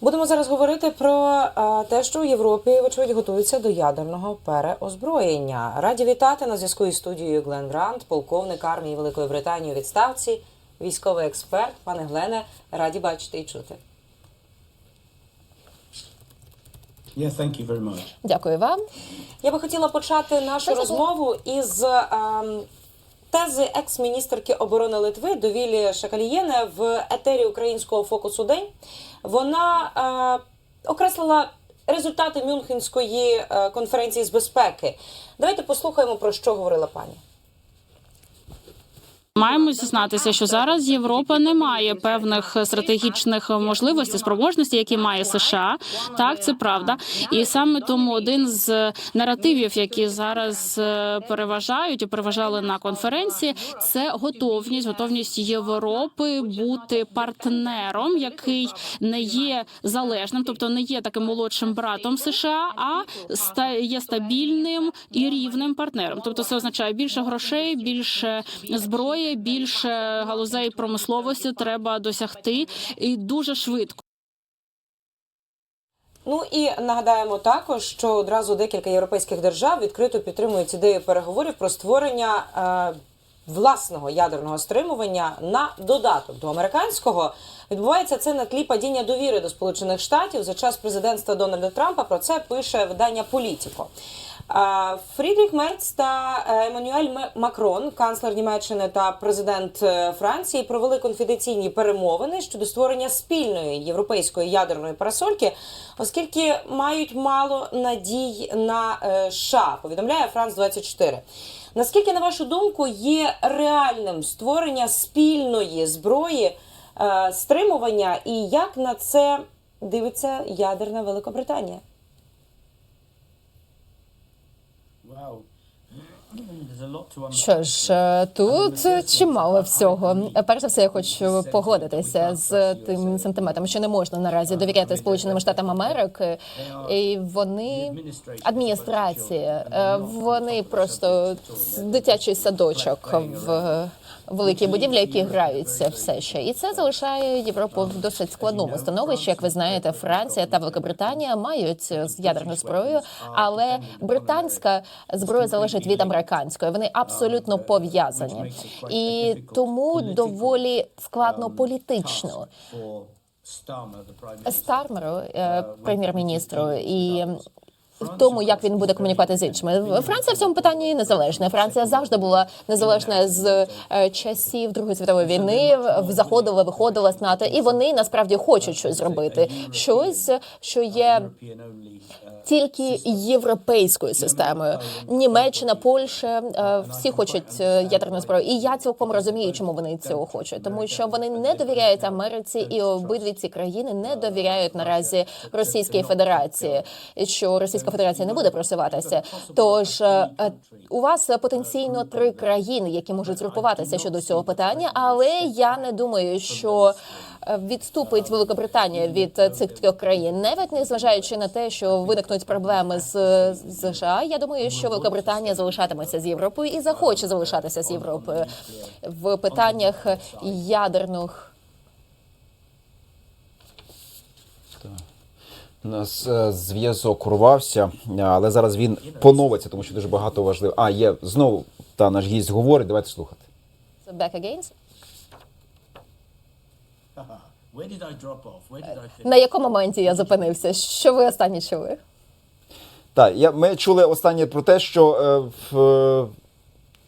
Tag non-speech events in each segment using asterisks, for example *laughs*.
Будемо зараз говорити про е, те, що у Європі, вочевидь, готуються до ядерного переозброєння. Раді вітати на зв'язку із студією Глен Грант, полковник армії Великої Британії у відставці, військовий експерт. Пане Глене, раді бачити і чути. Yeah, thank you very much. Дякую вам. Я би хотіла почати нашу розмову із ем, тези екс-міністерки оборони Литви Довілі Шакалієне в етері українського фокусу День. Вона е, окреслила результати Мюнхенської е, конференції з безпеки. Давайте послухаємо про що говорила пані. Маємо зізнатися, що зараз Європа не має певних стратегічних можливостей, спроможностей, які має США. Так, це правда. І саме тому один з наративів, які зараз е, переважають і переважали на конференції, це готовність, готовність Європи бути партнером, який не є залежним, тобто не є таким молодшим братом США, а є стабільним і рівним партнером. Тобто, це означає більше грошей, більше зброї, більше галузей промисловості треба досягти і дуже швидко. Ну і нагадаємо також, що одразу декілька європейських держав відкрито підтримують ідею переговорів про створення е, власного ядерного стримування на додаток до американського. Відбувається це на тлі падіння довіри до Сполучених Штатів за час президентства Дональда Трампа. Про це пише видання Політіко. Фрідріх Мерц та е, Еммануель Макрон, канцлер Німеччини та президент е, Франції, провели конфіденційні перемовини щодо створення спільної європейської ядерної парасольки, оскільки мають мало надій на е, США, повідомляє Франц 24 Наскільки, на вашу думку, є реальним створення спільної зброї стримування, і як на це дивиться ядерна Великобританія? out. Що ж, е, тут чимало всього. Перш за все, я хочу погодитися з тим сентиментом, що не можна наразі довіряти Сполученим Штатам Америки, і вони адміністрація, е, вони просто дитячий садочок в великій будівлі, які граються все ще, і це залишає Європу в досить складному становищі. Як ви знаєте, Франція та Великобританія мають ядерну зброю, але британська зброя залежить від американської. Вони абсолютно пов'язані, і тому доволі складно політично. Minister. Стармеру, е, прем'єр-міністру, і в тому, як він буде комунікувати з іншими. Франція в цьому питанні незалежна. Франція завжди була незалежна з е, часів Другої світової війни. Заходила, виходила з НАТО, і вони насправді хочуть щось зробити. Щось, що є. Uh, тільки європейською системою. Німеччина, Польща е, всі хочуть е, ядерну зброю. І я цілком розумію, чому вони цього хочуть, тому що вони не довіряють Америці, і обидві ці країни не довіряють наразі Російській Федерації, що Російська Федерація не буде просуватися. Тож е, е, у вас потенційно три країни, які можуть згрупуватися щодо цього питання, але я не думаю, що е, відступить Великобританія від цих трьох країн, навіть не зважаючи на те, що виникнуть проблеми з США. Я думаю, що Великобританія залишатиметься з Європою і захоче залишатися з Європою в питаннях ядерних. У нас е, зв'язок урвався, е, але зараз він поновиться, тому що дуже багато важливо. А, є знову та наш гість говорить. Давайте слухати. So back again. *laughs* where did I drop off? Where did I? На якому моменті я зупинився? Що ви останні чули? Так, я ми чули останнє про те, що е, в, е,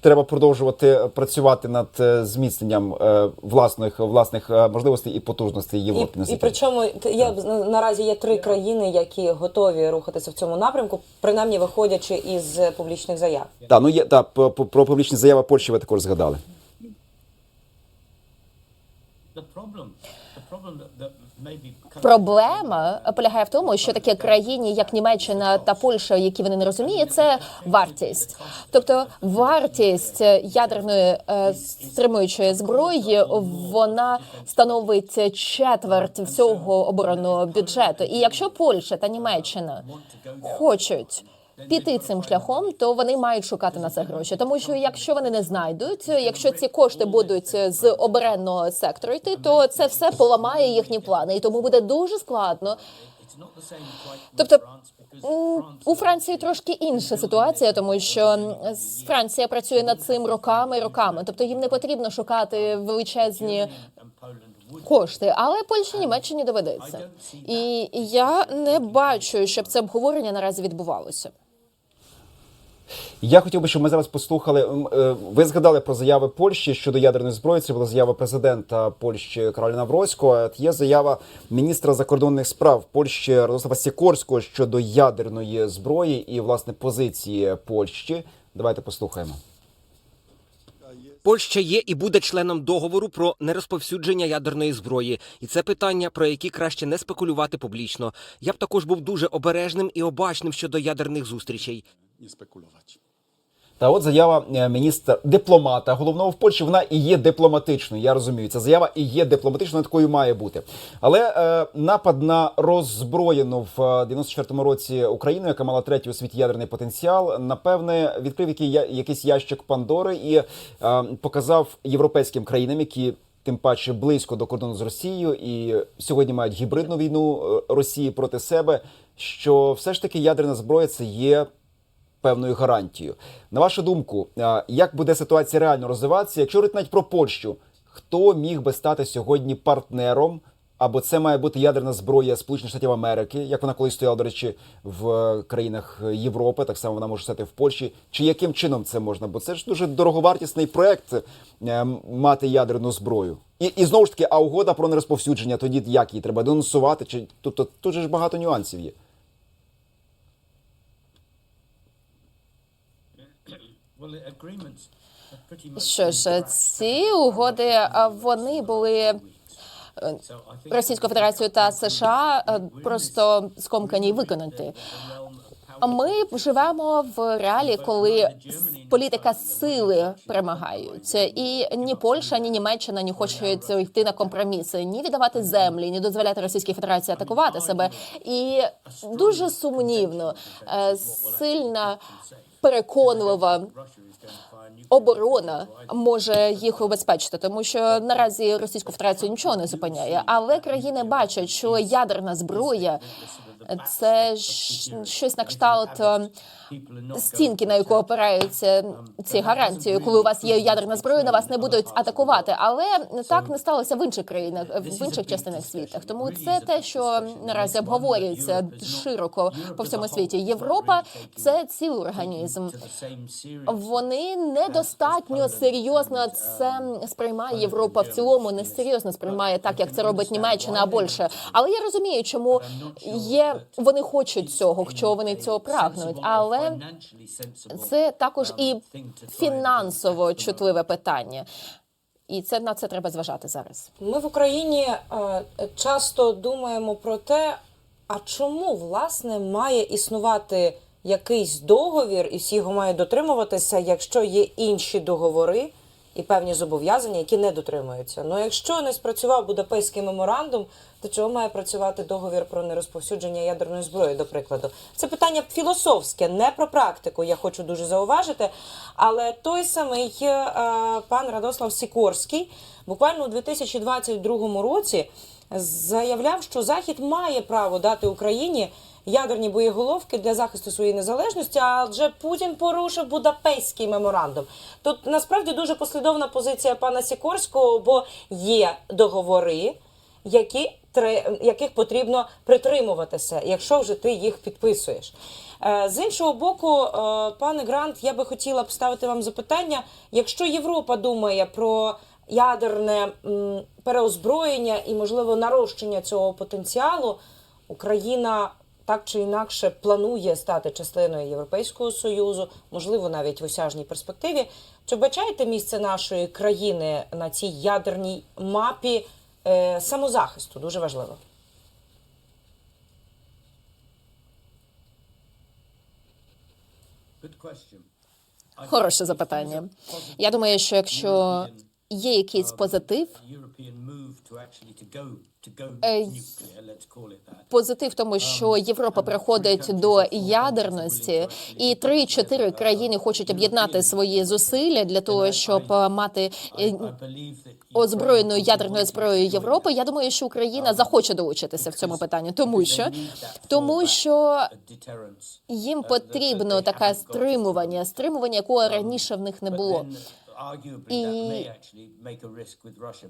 треба продовжувати працювати над е, зміцненням е, власних власних е, можливостей і потужностей І, Європи. і наскільки. причому є наразі є три країни, які готові рухатися в цьому напрямку, принаймні виходячи із е, публічних заяв. Та, ну є та по- по- про публічні заяви Польщі ви також згадали. The problem, Проблема полягає в тому, що такі країни, як Німеччина та Польща, які вони не розуміють, це вартість. Тобто вартість ядерної е, стримуючої зброї вона становить четверть всього оборонного бюджету. І якщо Польща та Німеччина хочуть піти цим шляхом, то вони мають шукати на це гроші. Тому що якщо вони не знайдуть, якщо ці кошти будуть з оборонного сектору йти, то це все поламає їхні плани, і тому буде дуже складно. Тобто у Франції трошки інша ситуація, тому що Франція працює над цим роками роками. Тобто їм не потрібно шукати величезні кошти, але Польщі Німеччині доведеться. І я не бачу, щоб це обговорення наразі відбувалося. Я хотів би, щоб ми зараз послухали. е, Ви згадали про заяви Польщі щодо ядерної зброї. Це була заява президента Польщі Кароля Навроцького. Є заява міністра закордонних справ Польщі Радослава Сікорського щодо ядерної зброї і власне позиції Польщі. Давайте послухаємо. Польща є і буде членом договору про нерозповсюдження ядерної зброї, і це питання, про які краще не спекулювати публічно. Я б також був дуже обережним і обачним щодо ядерних зустрічей. Nie spekulować. Та от заява е, міністра дипломата головного в Польщі. Вона і є дипломатичною. Я розумію, ця заява і є дипломатичною, такою має бути. Але е, напад на роззброєну в е, 94-му році Україну, яка мала третій у світі ядерний потенціал, напевне, відкрив який якийсь ящик Пандори і е, показав європейським країнам, які. Тим паче близько до кордону з Росією, і сьогодні мають гібридну війну е, Росії проти себе. Що все ж таки ядерна зброя це є певною гарантією. На вашу думку, як буде ситуація реально розвиватися, якщо говорити навіть про Польщу, хто міг би стати сьогодні партнером? Або це має бути ядерна зброя Сполучених Штатів Америки, як вона колись стояла, до речі, в е, країнах Європи, так само вона може стати в Польщі. Чи яким чином це можна? Бо це ж дуже дороговартісний проект е, мати ядерну зброю. І, і знову ж таки, а угода про нерозповсюдження, тоді як її треба денонсувати? Чи тобто тут же ж багато нюансів є. Що ж, ці угоди вони були е, Російською Федерацією та США е, просто скомкані і виконані. А Ми живемо в реалі, коли політика сили перемагають, і ні Польща, ні Німеччина не хочуть йти на компроміси, ні віддавати землі, ні дозволяти Російській Федерації атакувати себе. І дуже сумнівно, е, сильна, переконлива оборона може їх убезпечити, тому що наразі Російську Федерацію нічого не зупиняє. Але країни бачать, що ядерна зброя це щось на кшталт е, стінки, на яку опираються ці гарантії. Коли у вас є ядерна зброя, на вас не будуть атакувати. Але так не сталося в інших країнах, в інших частинах світу. Тому це те, що наразі обговорюється широко по всьому світі. Європа це цілий організм. Вони недостатньо серйозно це сприймає Європа в цілому, не серйозно сприймає так, як це робить Німеччина, а більше. Але я розумію, чому є вони хочуть цього, чого вони цього прагнуть. Але financially це також і фінансово чутливе питання. І це на це треба зважати зараз. Ми в Україні е, часто думаємо про те, а чому власне має існувати якийсь договір, і всі його мають дотримуватися, якщо є інші договори і певні зобов'язання, які не дотримуються. Ну якщо не спрацював Будапештський меморандум, то чого має працювати договір про нерозповсюдження ядерної зброї, до прикладу? Це питання філософське, не про практику. Я хочу дуже зауважити. Але той самий е, пан Радослав Сікорський буквально у 2022 році заявляв, що Захід має право дати Україні ядерні боєголовки для захисту своєї незалежності, адже Путін порушив Будапештський меморандум. Тут насправді дуже послідовна позиція пана Сікорського, бо є договори, які яких потрібно притримуватися, якщо вже ти їх підписуєш. Е, З іншого боку, е, пане Грант, я би хотіла поставити вам запитання: якщо Європа думає про ядерне переозброєння і, можливо, нарощення цього потенціалу, Україна так чи інакше планує стати частиною Європейського союзу, можливо, навіть в осяжній перспективі. Чи бачаєте місце нашої країни на цій ядерній мапі е, самозахисту? Дуже важливо. Хороше запитання. Я думаю, що якщо є якийсь позитив. Е, Позитив тому, що Європа приходить до ядерності, і три-чотири країни хочуть об'єднати свої зусилля для того, щоб е, мати е, озброєною ядерною зброєю Європи. Я думаю, що Україна захоче долучитися в цьому питанні, тому що тому що їм потрібно таке стримування, стримування, якого раніше в них не було. І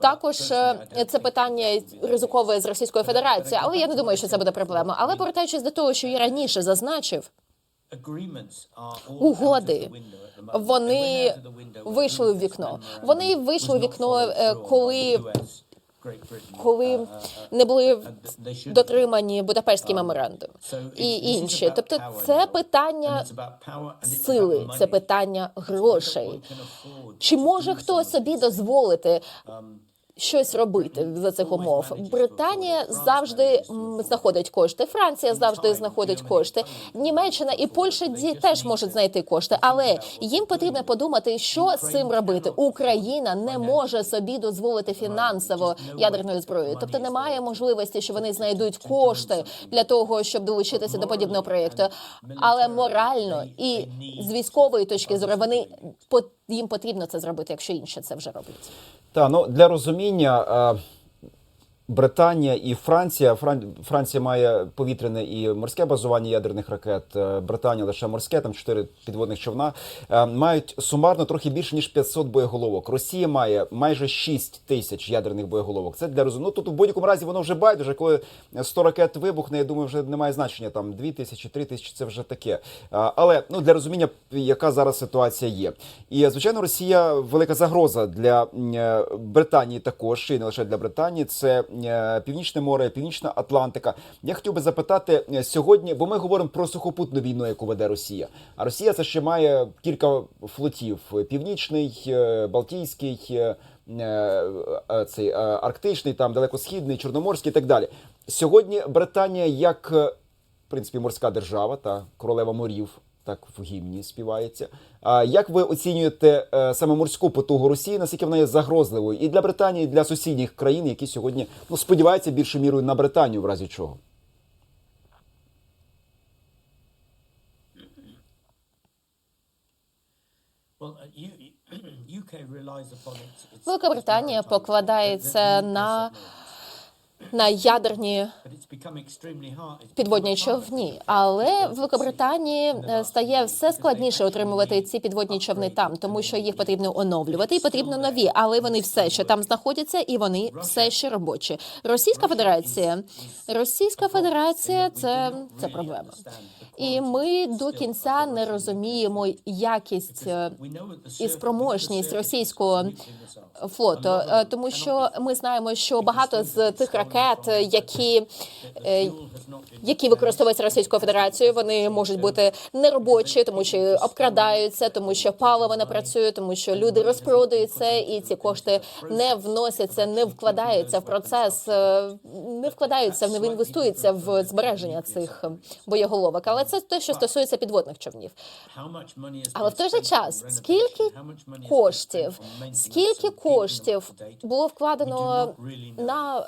також е, це питання ризикове з Російською Федерацією, але я не думаю, що це буде проблема. Але повертаючись до того, що я раніше зазначив, угоди вони вийшли в вікно. Вони вийшли в вікно, коли, коли не були дотримані Будапештські меморандум і інші. Тобто, це питання сили, це питання грошей. Чи може хто собі дозволити щось робити за цих умов? Британія завжди знаходить кошти. Франція завжди знаходить кошти. Німеччина і Польща теж можуть знайти кошти, але їм потрібно подумати, що з цим робити. Україна не може собі дозволити фінансово ядерною зброєю. Тобто немає можливості, що вони знайдуть кошти для того, щоб долучитися до подібного проєкту. Але морально і з військової точки зору вони їм потрібно це зробити, якщо інші це вже роблять. Та ну для розуміння. Британія і Франція. Фран... Франція має повітряне і морське базування ядерних ракет. е, Британія лише морське, там чотири підводних човна. Е, Мають сумарно трохи більше ніж 500 боєголовок. Росія має майже 6 тисяч ядерних боєголовок. Це для розуміння. Ну тут в будь-якому разі воно вже байдуже. Коли 100 ракет вибухне, я думаю, вже немає значення. Там 2 тисячі, 3 тисячі це вже таке. Е, Але ну для розуміння, яка зараз ситуація є. І звичайно, Росія велика загроза для Британії також і не лише для Британії. Це Північне море, Північна Атлантика. Я хотів би запитати е, сьогодні, бо ми говоримо про сухопутну війну, яку веде Росія. А Росія це ще має кілька флотів: північний, е, Балтійський. е, е, е, Цей е, арктичний, там далекосхідний, чорноморський і так далі. Сьогодні Британія як е, в принципі морська держава та королева морів, так в гімні співається. А як ви оцінюєте е, саме морську потугу Росії? Наскільки вона є загрозливою і для Британії, і для сусідніх країн, які сьогодні ну сподіваються більшою мірою на Британію, в разі чого? *clears throat* Велика Британія покладається на, на ядерні підводні човні, але в Великобританії е, стає все складніше отримувати ці підводні човни там, тому що їх потрібно оновлювати і потрібно нові, але вони все ще там знаходяться і вони все ще робочі. Російська Федерація, Російська Федерація це, це проблема. І ми до кінця не розуміємо якість е, і спроможність російського флоту, е, тому що ми знаємо, що багато з тих ракет, е, які е, які використовуються Російською Федерацією, вони можуть бути неробочі, тому що обкрадаються, тому що паливо не працює, тому що люди розпродаються, і ці кошти не вносяться, не вкладаються в процес, е, не вкладаються, не інвестуються в збереження цих боєголовок. Але це те, що стосується підводних човнів. Але в той же час, скільки коштів, скільки коштів було вкладено на,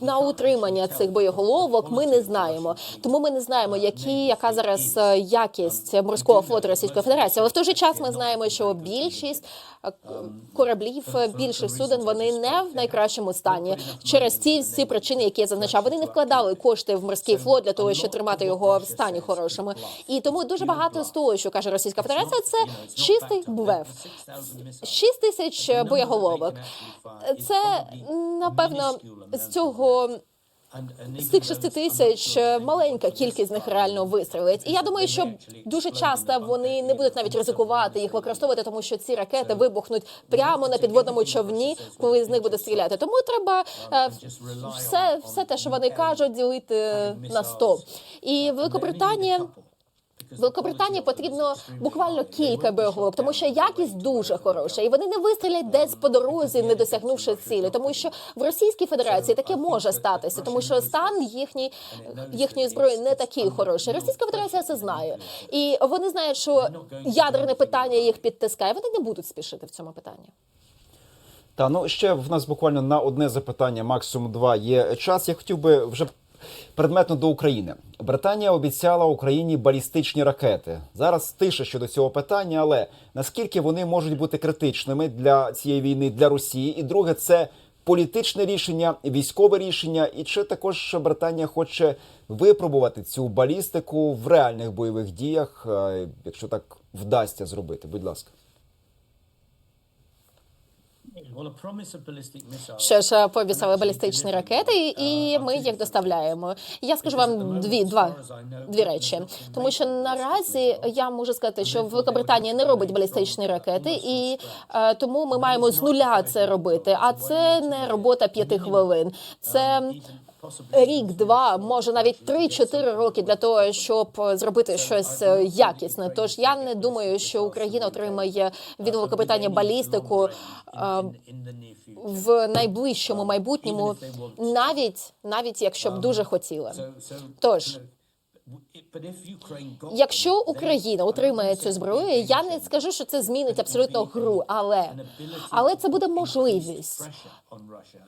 на утримання цих боєголовок, ми не знаємо. Тому ми не знаємо, які яка зараз е, якість морського флоту Російської Федерації. Але в той же час ми знаємо, що більшість е, кораблів, е, більших суден, вони не в найкращому стані через ті всі причини, які я зазначав. Вони не вкладали кошти в морський флот для того, щоб тримати його в стані хорошому. І тому дуже багато з того, що каже Російська Федерація, це чистий блеф. 6 тисяч боєголовок. Це напевно з цього з цих 6 тисяч е, маленька кількість з них реально вистрілить. І я думаю, що дуже часто вони не будуть навіть ризикувати їх використовувати, тому що ці ракети вибухнуть прямо на підводному човні, коли з них буде стріляти. Тому треба е, все, все те, що вони кажуть, ділити на 100. І Великобританія. Великобританії потрібно буквально кілька боєголовок, тому що якість дуже хороша, і вони не вистрілять десь по дорозі, не досягнувши цілі. Тому що в Російській Федерації таке може статися, тому що стан їхній їхньої зброї не такий хороший. Російська Федерація це знає, і вони знають, що ядерне питання їх підтискає. Вони не будуть спішити в цьому питанні. Та ну ще в нас буквально на одне запитання, максимум два є час. Я хотів би вже предметно до України. Британія обіцяла Україні балістичні ракети. Зараз тиша щодо цього питання, але наскільки вони можуть бути критичними для цієї війни для Росії? І друге, це політичне рішення, військове рішення, і чи також Британія хоче випробувати цю балістику в реальних бойових діях, е, якщо так вдасться зробити? Будь ласка. Що ж пообіцяли балістичні ракети, і ми їх доставляємо. Я скажу вам дві два дві речі, тому що наразі я можу сказати, що Великобританія не робить балістичні ракети, і е, тому ми маємо з нуля це робити. А це не робота п'яти хвилин. Це рік, два, може навіть три-чотири роки для того, щоб зробити щось е, якісне. Тож я не думаю, що Україна отримає від Великобританії балістику е, в найближчому майбутньому, навіть навіть якщо б дуже хотіла. Тож, якщо Україна отримає цю зброю, я не скажу, що це змінить абсолютно гру, але але це буде можливість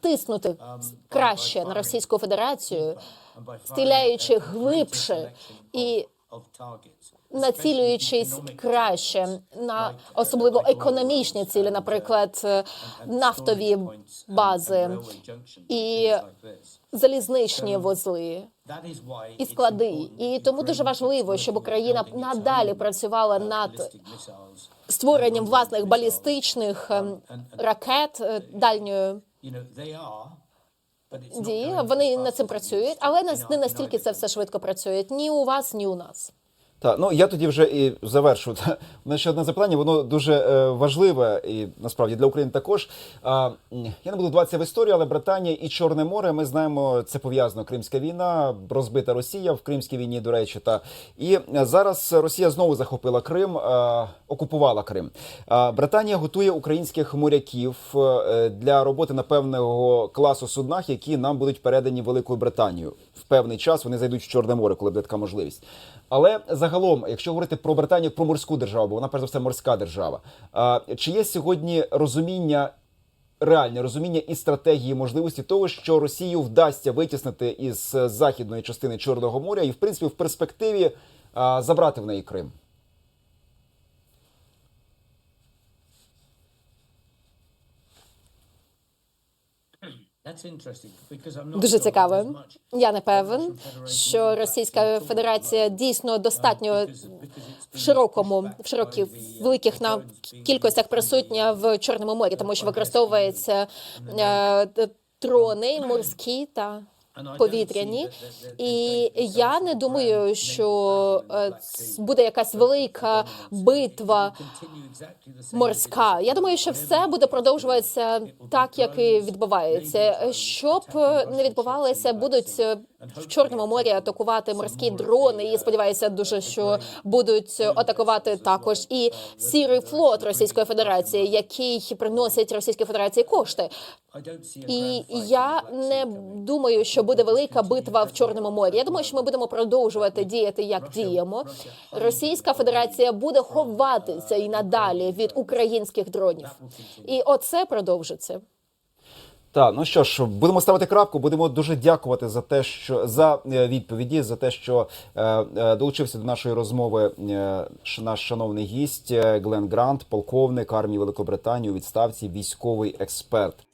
тиснути краще на Російську Федерацію, стріляючи глибше і націлюючись краще на особливо економічні цілі, наприклад, е, нафтові бази і залізничні вузли і склади. І тому дуже важливо, щоб Україна надалі працювала над створенням власних балістичних ем, ракет е, дальньої дії. Вони над цим працюють, але не настільки це все швидко працює. Ні у вас, ні у нас. Так, ну я тоді вже і завершу. *laughs* У мене ще одне запитання, воно дуже е, важливе і насправді для України також. А, я не буду вдаватися в історію, але Британія і Чорне море. Ми знаємо, це пов'язано Кримська війна, розбита Росія в Кримській війні, до речі. Та і е, зараз Росія знову захопила Крим, е, окупувала Крим. А, Британія готує українських моряків е, для роботи на певного класу суднах, які нам будуть передані Великою Британією. В певний час вони зайдуть в Чорне море, коли буде така можливість. Але загалом, якщо говорити про Британію про морську державу, бо вона перш за все морська держава. Чи є сьогодні розуміння? Реальне розуміння і стратегії можливості того, що Росію вдасться витіснити із е, західної частини Чорного моря, і в принципі в перспективі а, забрати в неї Крим. Дуже цікаво. Я не певен, що Російська Федерація дійсно достатньо в широкому, в широких великих на кількостях присутня в Чорному морі, тому що використовується е, трони морські та повітряні. І я не думаю, що е, буде якась велика битва морська. Я думаю, що все буде продовжуватися так, як і відбувається. Щоб е, не відбувалося, будуть е, в Чорному морі атакувати морські дрони. І сподіваюся, дуже що будуть атакувати також і сірий флот Російської Федерації, який приносить Російській Федерації кошти. І я не думаю, що буде велика битва в Чорному морі. Я думаю, що ми будемо продовжувати діяти, як діємо. Російська Федерація буде ховатися і надалі від українських дронів. І оце продовжиться. Так, ну що ж, будемо ставити крапку. Будемо дуже дякувати за те, що за е, відповіді, за те, що е, е, долучився до нашої розмови е, наш шановний гість е, Глен Грант, полковник армії Великобританії у відставці, військовий експерт.